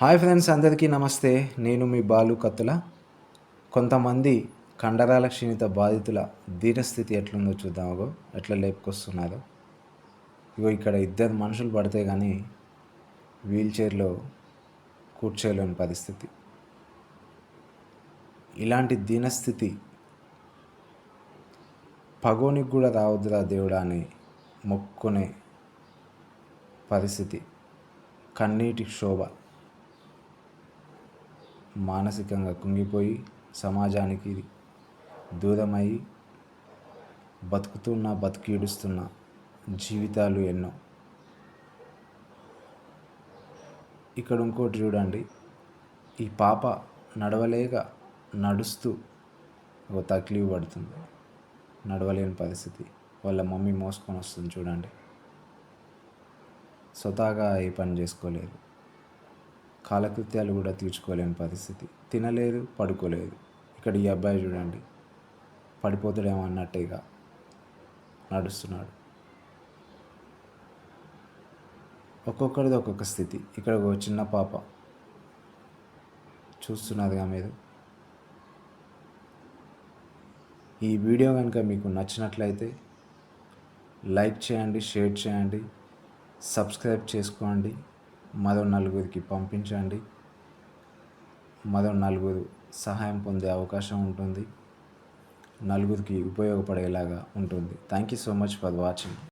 Hi friends అందరికీ నమస్తే. నేను మీ బాలు కత్తుల. కొంతమంది కండరాల క్షీణిత బాధితుల దీనస్థితి ఎట్లుందో చూద్దామో ఎట్లా లేపుకొస్తున్నారు? ఇగో ఇక్కడ ఇద్దరు మనుషులు పడితే కానీ వీల్ చైర్లో కూర్చోలేని పరిస్థితి. ఇలాంటి దీనస్థితి పగోనికి కూడా రావద్దురా దేవుడా అని మొక్కునే పరిస్థితి. కన్నీటి శోభ మానసికంగా కుంగిపోయి సమాజానికి దూరమై బతుకుతున్న బతికీడుస్తున్న జీవితాలు ఎన్నో. ఇక్కడ ఇంకోటి చూడండి. ఈ పాప నడవలేక నడుస్తూ ఒక తక్లీఫ్ పడుతుంది. నడవలేని పరిస్థితి. వాళ్ళ మమ్మీ మోసుకొని వస్తుంది చూడండి. స్వతహాగా ఏ పని చేసుకోలేదు. కాలకృత్యాలు కూడా తీర్చుకోలేని పరిస్థితి. తినలేదు పడుకోలేదు. ఇక్కడ ఈ అబ్బాయి చూడండి. పడిపోతాడేమో అన్నట్టుగా నడుస్తున్నాడు. ఒక్కొక్కరిది ఒక్కొక్క స్థితి. ఇక్కడ ఒక చిన్న పాప చూస్తున్నదిగా మీరు ఈ వీడియో కనుక మీకు నచ్చినట్లయితే లైక్ చేయండి షేర్ చేయండి సబ్స్క్రైబ్ చేసుకోండి. మరో నలుగురికి పంపించండి. మరో నలుగురు సహాయం పొందే అవకాశం ఉంటుంది. నలుగురికి ఉపయోగపడేలాగా ఉంటుంది. Thank you so much for watching